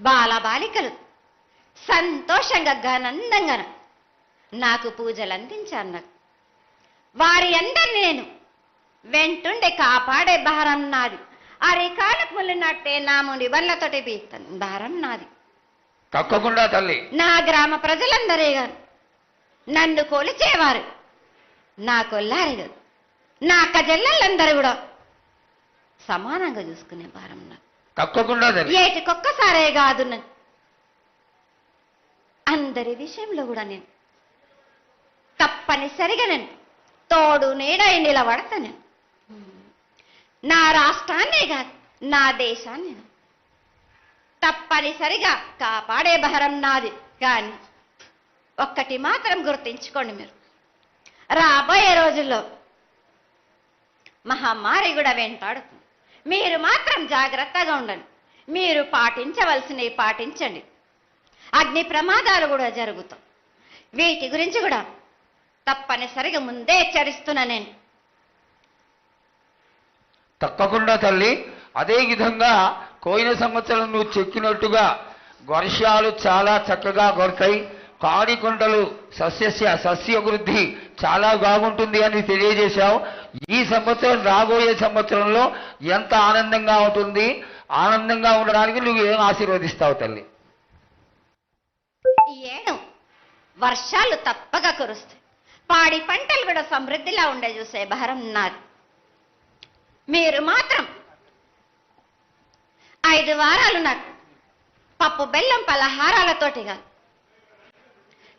బాలబాలికలు. సంతోషంగా ఘనందంగా నాకు పూజలు అందించారు నాకు వారి అందరిని నేను వెంటుండే కాపాడే భారం నాది అరికాలకు ముళ్ళినట్టే నా ముడి వల్లతోటి బీక్తాను భారం నాది తప్పకుండా తల్లి. నా గ్రామ ప్రజలందరే గారు నన్ను కొలిచేవారు. నా కొల్లారి గారు నా కజల్లలందరూ కూడా సమానంగా చూసుకునే భారం నాకు ఏటికొక్కసారే కాదు అందరి విషయంలో కూడా నేను తప్పనిసరిగా నేను తోడు నీడై నిలబడతా నేను. నా రాష్ట్రాన్నే కాదు నా దేశాన్ని తప్పనిసరిగా కాపాడే భారం నాది. కానీ ఒక్కటి మాత్రం గుర్తించుకోండి మీరు. రాబోయే రోజుల్లో మహమ్మారి కూడా వెంటాడుతుంది. మీరు జాగ్రత్తగా ఉండండి. మీరు పాటించవలసినవి పాటించండి. అగ్ని ప్రమాదాలు కూడా జరుగుతాం వీటి గురించి కూడా తప్పనిసరిగా ముందే హెచ్చరిస్తున్నా నేను. తప్పకుండా తల్లి. అదే విధంగా పోయిన సంవత్సరం నువ్వు చెక్కినట్టుగా వర్షాలు చాలా చక్కగా కొడతాయి కాడికొండలు సస్యస్య సస్యవృద్ధి చాలా బాగుంటుంది అని తెలియజేశావు. ఈ సంవత్సరం రాబోయే సంవత్సరంలో ఎంత ఆనందంగా ఉంటుంది. ఆనందంగా ఉండడానికి నువ్వు ఏం ఆశీర్వదిస్తావు తల్లి? ఏను ఏడు వర్షాలు తప్పక కురుస్తాయి. పాడి పంటలు కూడా సమృద్ధిలా ఉండే చూసే భారం నాది. మీరు మాత్రం ఐదు వారాలు నాకు పప్పు బెల్లం పలహారాలతోటి కాదు.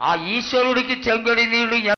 ఆ ఈశ్వరుడికి చెంగడి నీళ్ళు